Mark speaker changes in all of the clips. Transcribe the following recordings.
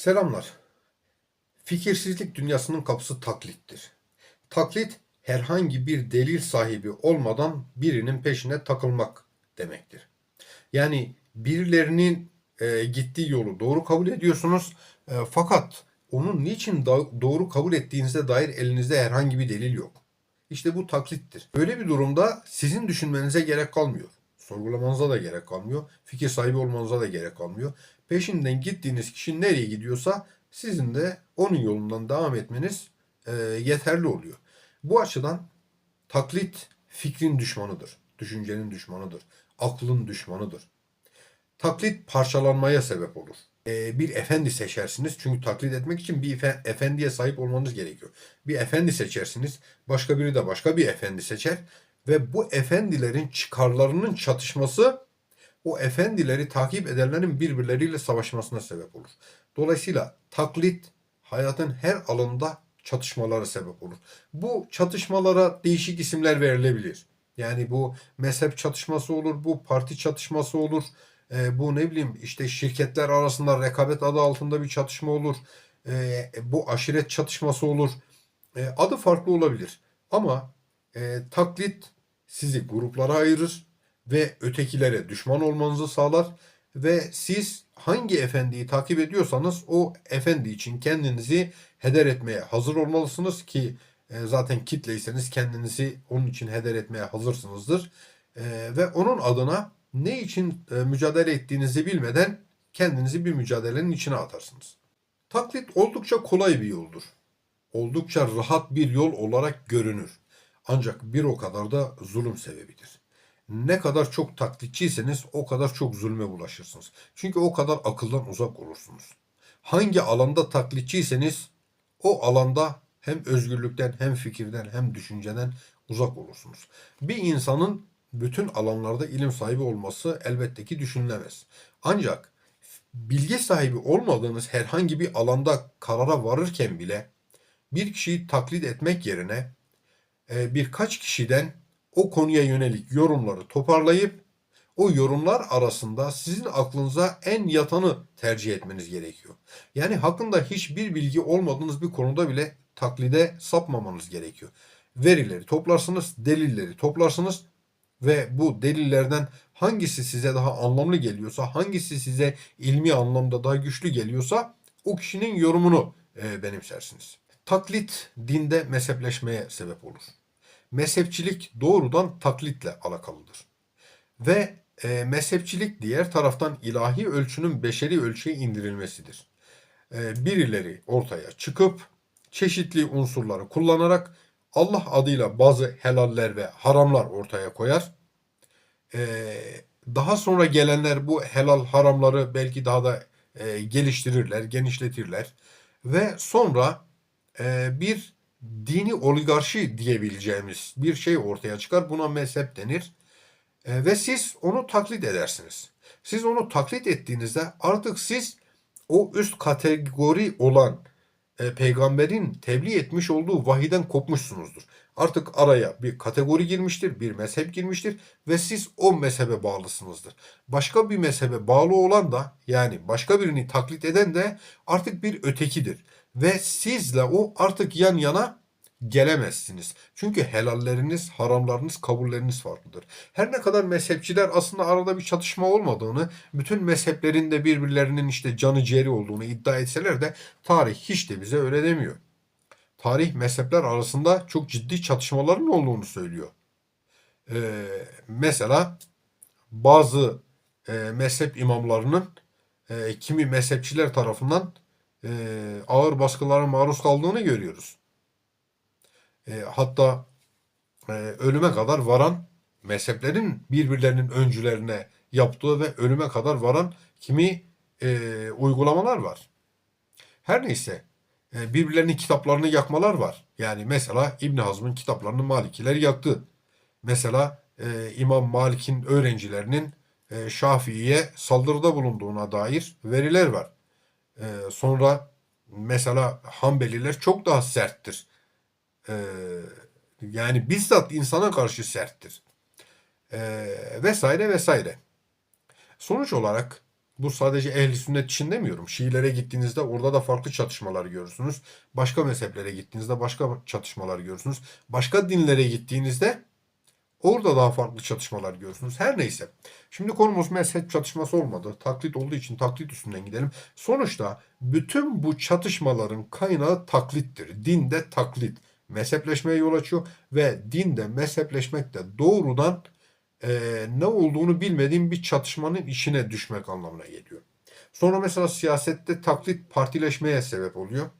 Speaker 1: Selamlar. Fikirsizlik dünyasının kapısı taklittir. Taklit herhangi bir delil sahibi olmadan birinin peşine takılmak demektir. Yani birilerinin e, gittiği yolu doğru kabul ediyorsunuz e, fakat onun niçin da- doğru kabul ettiğinize dair elinizde herhangi bir delil yok. İşte bu taklittir. Böyle bir durumda sizin düşünmenize gerek kalmıyor. Sorgulamanıza da gerek kalmıyor. Fikir sahibi olmanıza da gerek kalmıyor. Peşinden gittiğiniz kişi nereye gidiyorsa sizin de onun yolundan devam etmeniz e, yeterli oluyor. Bu açıdan taklit fikrin düşmanıdır. Düşüncenin düşmanıdır. Aklın düşmanıdır. Taklit parçalanmaya sebep olur. Ee, bir efendi seçersiniz. Çünkü taklit etmek için bir efe- efendiye sahip olmanız gerekiyor. Bir efendi seçersiniz. Başka biri de başka bir efendi seçer. Ve bu efendilerin çıkarlarının çatışması o efendileri takip edenlerin birbirleriyle savaşmasına sebep olur. Dolayısıyla taklit hayatın her alanında çatışmalara sebep olur. Bu çatışmalara değişik isimler verilebilir. Yani bu mezhep çatışması olur, bu parti çatışması olur, e, bu ne bileyim işte şirketler arasında rekabet adı altında bir çatışma olur, e, bu aşiret çatışması olur. E, adı farklı olabilir. Ama e, taklit sizi gruplara ayırır ve ötekilere düşman olmanızı sağlar ve siz hangi efendiyi takip ediyorsanız o efendi için kendinizi heder etmeye hazır olmalısınız ki e, zaten kitleyseniz kendinizi onun için heder etmeye hazırsınızdır. E, ve onun adına ne için e, mücadele ettiğinizi bilmeden kendinizi bir mücadelenin içine atarsınız. Taklit oldukça kolay bir yoldur. Oldukça rahat bir yol olarak görünür. Ancak bir o kadar da zulüm sebebidir. Ne kadar çok taklitçiyseniz o kadar çok zulme bulaşırsınız. Çünkü o kadar akıldan uzak olursunuz. Hangi alanda taklitçiyseniz o alanda hem özgürlükten hem fikirden hem düşünceden uzak olursunuz. Bir insanın bütün alanlarda ilim sahibi olması elbette ki düşünülemez. Ancak bilgi sahibi olmadığınız herhangi bir alanda karara varırken bile bir kişiyi taklit etmek yerine e, birkaç kişiden o konuya yönelik yorumları toparlayıp o yorumlar arasında sizin aklınıza en yatanı tercih etmeniz gerekiyor. Yani hakkında hiçbir bilgi olmadığınız bir konuda bile taklide sapmamanız gerekiyor. Verileri toplarsınız, delilleri toplarsınız ve bu delillerden hangisi size daha anlamlı geliyorsa, hangisi size ilmi anlamda daha güçlü geliyorsa o kişinin yorumunu e, benimsersiniz. Taklit dinde mezhepleşmeye sebep olur. Mezhepçilik doğrudan taklitle alakalıdır. Ve e, mezhepçilik diğer taraftan ilahi ölçünün beşeri ölçüye indirilmesidir. E, birileri ortaya çıkıp çeşitli unsurları kullanarak Allah adıyla bazı helaller ve haramlar ortaya koyar. E, daha sonra gelenler bu helal haramları belki daha da e, geliştirirler, genişletirler ve sonra e, bir dini oligarşi diyebileceğimiz bir şey ortaya çıkar. Buna mezhep denir. E, ve siz onu taklit edersiniz. Siz onu taklit ettiğinizde artık siz o üst kategori olan e, peygamberin tebliğ etmiş olduğu vahiden kopmuşsunuzdur. Artık araya bir kategori girmiştir, bir mezhep girmiştir ve siz o mezhebe bağlısınızdır. Başka bir mezhebe bağlı olan da yani başka birini taklit eden de artık bir ötekidir. Ve sizle o artık yan yana gelemezsiniz. Çünkü helalleriniz, haramlarınız, kabulleriniz farklıdır. Her ne kadar mezhepçiler aslında arada bir çatışma olmadığını, bütün mezheplerin de birbirlerinin işte canı ciğeri olduğunu iddia etseler de tarih hiç de bize öyle demiyor. Tarih mezhepler arasında çok ciddi çatışmaların olduğunu söylüyor. Ee, mesela bazı e, mezhep imamlarının e, kimi mezhepçiler tarafından e, ağır baskılara maruz kaldığını görüyoruz. E, hatta e, ölüme kadar varan mezheplerin birbirlerinin öncülerine yaptığı ve ölüme kadar varan kimi e, uygulamalar var. Her neyse e, birbirlerinin kitaplarını yakmalar var. Yani mesela İbn Hazm'ın kitaplarını Malikiler yaktı. Mesela e, İmam Malik'in öğrencilerinin e, Şafii'ye saldırıda bulunduğuna dair veriler var. E, sonra mesela Hanbeliler çok daha serttir. E, yani bizzat insana karşı serttir. E, vesaire vesaire. Sonuç olarak Bu sadece ehli sünnet için demiyorum. Şiilere gittiğinizde orada da farklı çatışmalar görürsünüz. Başka mezheplere gittiğinizde başka çatışmalar görürsünüz. Başka dinlere gittiğinizde orada daha farklı çatışmalar görürsünüz. Her neyse. Şimdi konumuz mezhep çatışması olmadı. Taklit olduğu için taklit üstünden gidelim. Sonuçta bütün bu çatışmaların kaynağı taklittir. Dinde taklit mezhepleşmeye yol açıyor ve dinde mezhepleşmek de doğrudan eee, ne olduğunu bilmediğim bir çatışmanın içine düşmek anlamına geliyor. Sonra mesela siyasette taklit partileşmeye sebep oluyor.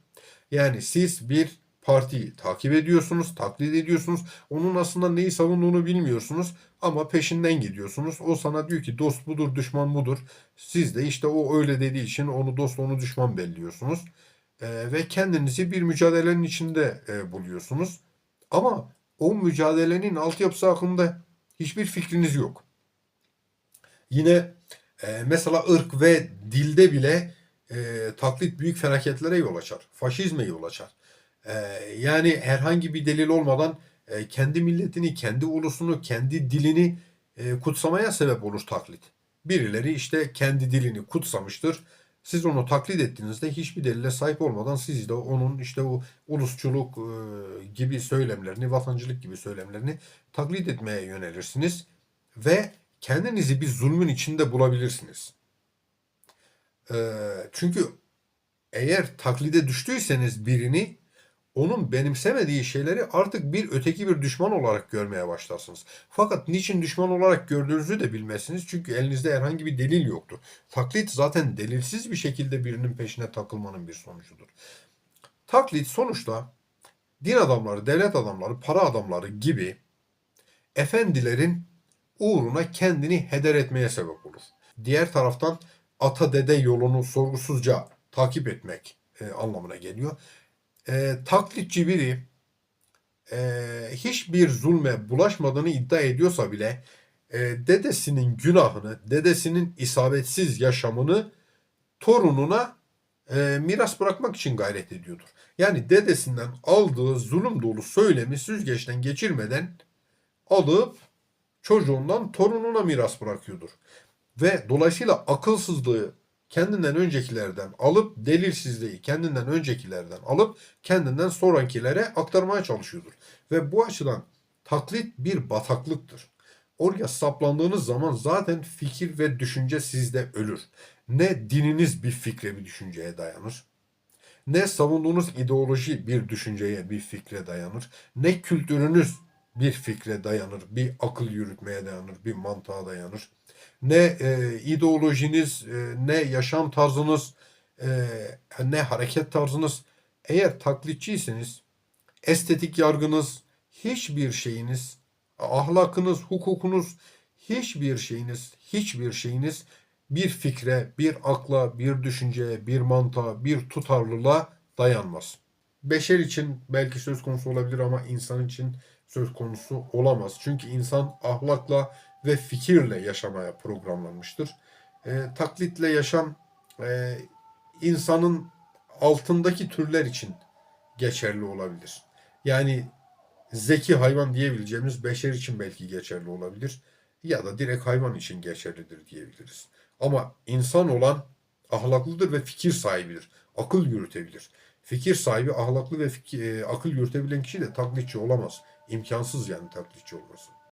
Speaker 1: Yani siz bir partiyi takip ediyorsunuz, taklit ediyorsunuz. Onun aslında neyi savunduğunu bilmiyorsunuz ama peşinden gidiyorsunuz. O sana diyor ki dost budur, düşman budur. Siz de işte o öyle dediği için onu dost, onu düşman belliyorsunuz. Ee, ve kendinizi bir mücadelenin içinde e, buluyorsunuz. Ama o mücadelenin altyapısı hakkında hiçbir fikriniz yok. Yine e, mesela ırk ve dilde bile e, taklit büyük felaketlere yol açar. Faşizme yol açar. E, yani herhangi bir delil olmadan e, kendi milletini, kendi ulusunu, kendi dilini e, kutsamaya sebep olur taklit. Birileri işte kendi dilini kutsamıştır. Siz onu taklit ettiğinizde hiçbir delile sahip olmadan siz de onun işte o ulusçuluk e, gibi söylemlerini, vatancılık gibi söylemlerini taklit etmeye yönelirsiniz ve kendinizi bir zulmün içinde bulabilirsiniz. Ee, çünkü eğer taklide düştüyseniz birini onun benimsemediği şeyleri artık bir öteki bir düşman olarak görmeye başlarsınız. Fakat niçin düşman olarak gördüğünüzü de bilmezsiniz. Çünkü elinizde herhangi bir delil yoktur. Taklit zaten delilsiz bir şekilde birinin peşine takılmanın bir sonucudur. Taklit sonuçta din adamları, devlet adamları, para adamları gibi efendilerin uğruna kendini heder etmeye sebep olur. Diğer taraftan ata dede yolunu sorgusuzca takip etmek e, anlamına geliyor. E, taklitçi biri e, hiçbir zulme bulaşmadığını iddia ediyorsa bile e, dedesinin günahını, dedesinin isabetsiz yaşamını torununa e, miras bırakmak için gayret ediyordur. Yani dedesinden aldığı zulüm dolu söylemi süzgeçten geçirmeden alıp çocuğundan torununa miras bırakıyordur. Ve dolayısıyla akılsızlığı kendinden öncekilerden alıp delilsizliği kendinden öncekilerden alıp kendinden sonrakilere aktarmaya çalışıyordur. Ve bu açıdan taklit bir bataklıktır. Oraya saplandığınız zaman zaten fikir ve düşünce sizde ölür. Ne dininiz bir fikre bir düşünceye dayanır. Ne savunduğunuz ideoloji bir düşünceye bir fikre dayanır. Ne kültürünüz bir fikre dayanır, bir akıl yürütmeye dayanır, bir mantığa dayanır. Ne e, ideolojiniz, e, ne yaşam tarzınız, e, ne hareket tarzınız. Eğer taklitçiyseniz estetik yargınız, hiçbir şeyiniz, ahlakınız, hukukunuz, hiçbir şeyiniz, hiçbir şeyiniz bir fikre, bir akla, bir düşünceye, bir mantığa, bir tutarlılığa dayanmaz. Beşer için belki söz konusu olabilir ama insan için söz konusu olamaz. Çünkü insan ahlakla ve fikirle yaşamaya programlanmıştır. E, taklitle yaşam e, insanın altındaki türler için geçerli olabilir. Yani zeki hayvan diyebileceğimiz beşer için belki geçerli olabilir ya da direkt hayvan için geçerlidir diyebiliriz. Ama insan olan ahlaklıdır ve fikir sahibidir. Akıl yürütebilir. Fikir sahibi ahlaklı ve fikir, e, akıl yürütebilen kişi de taklitçi olamaz. İmkansız yani taklitçi olması.